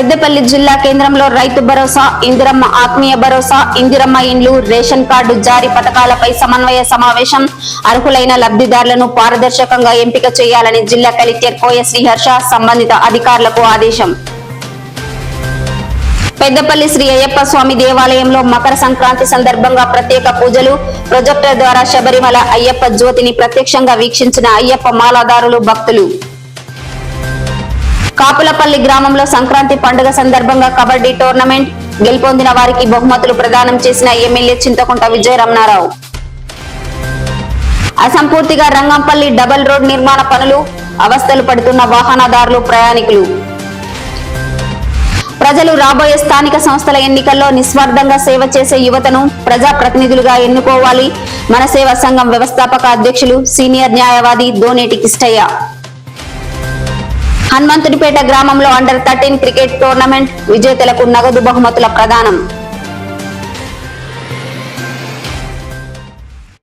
పెద్దపల్లి జిల్లా కేంద్రంలో రైతు భరోసా ఇందిరమ్మ ఆత్మీయ భరోసా ఇందిరమ్మ ఇండ్లు రేషన్ కార్డు జారీ పథకాలపై సమన్వయ సమావేశం. అర్హులైన లబ్ధిదారులను పారదర్శకంగా ఎంపిక చేయాలని జిల్లా కలెక్టర్ కోయ శ్రీహర్ష సంబంధిత అధికారులకు ఆదేశం. పెద్దపల్లి శ్రీ అయ్యప్ప స్వామి దేవాలయంలో మకర సంక్రాంతి సందర్భంగా ప్రత్యేక పూజలు. ప్రొజెక్టర్ ద్వారా శబరిమల అయ్యప్ప జ్యోతిని ప్రత్యక్షంగా వీక్షించిన అయ్యప్ప మాలాదారులు భక్తులు. కాపులపల్లి గ్రామంలో సంక్రాంతి పండుగ సందర్భంగా కబడ్డీ టోర్నమెంట్ గెలుపొందిన వారికి బహుమతులు ప్రదానం చేసిన ఎమ్మెల్యే చింతకుంట విజయ రమణారావు అసంపూర్తిగా రంగంపల్లి డబల్ రోడ్ నిర్మాణ పనులు అవస్థలు పడుతున్న వాహనదారులు ప్రయాణికులు. ప్రజలు రాబోయే స్థానిక సంస్థల ఎన్నికల్లో నిస్వార్థంగా సేవ చేసే యువతను ప్రజా ప్రతినిధులుగా ఎన్నుకోవాలి. మన సేవా సంఘం వ్యవస్థాపక అధ్యక్షులు సీనియర్ న్యాయవాది దోనేటి కిష్టయ్య. హనుమంతుడిపేట గ్రామంలో అండర్ థర్టీన్ క్రికెట్ టోర్నమెంట్ విజేతలకు నగదు బహుమతుల ప్రదానం.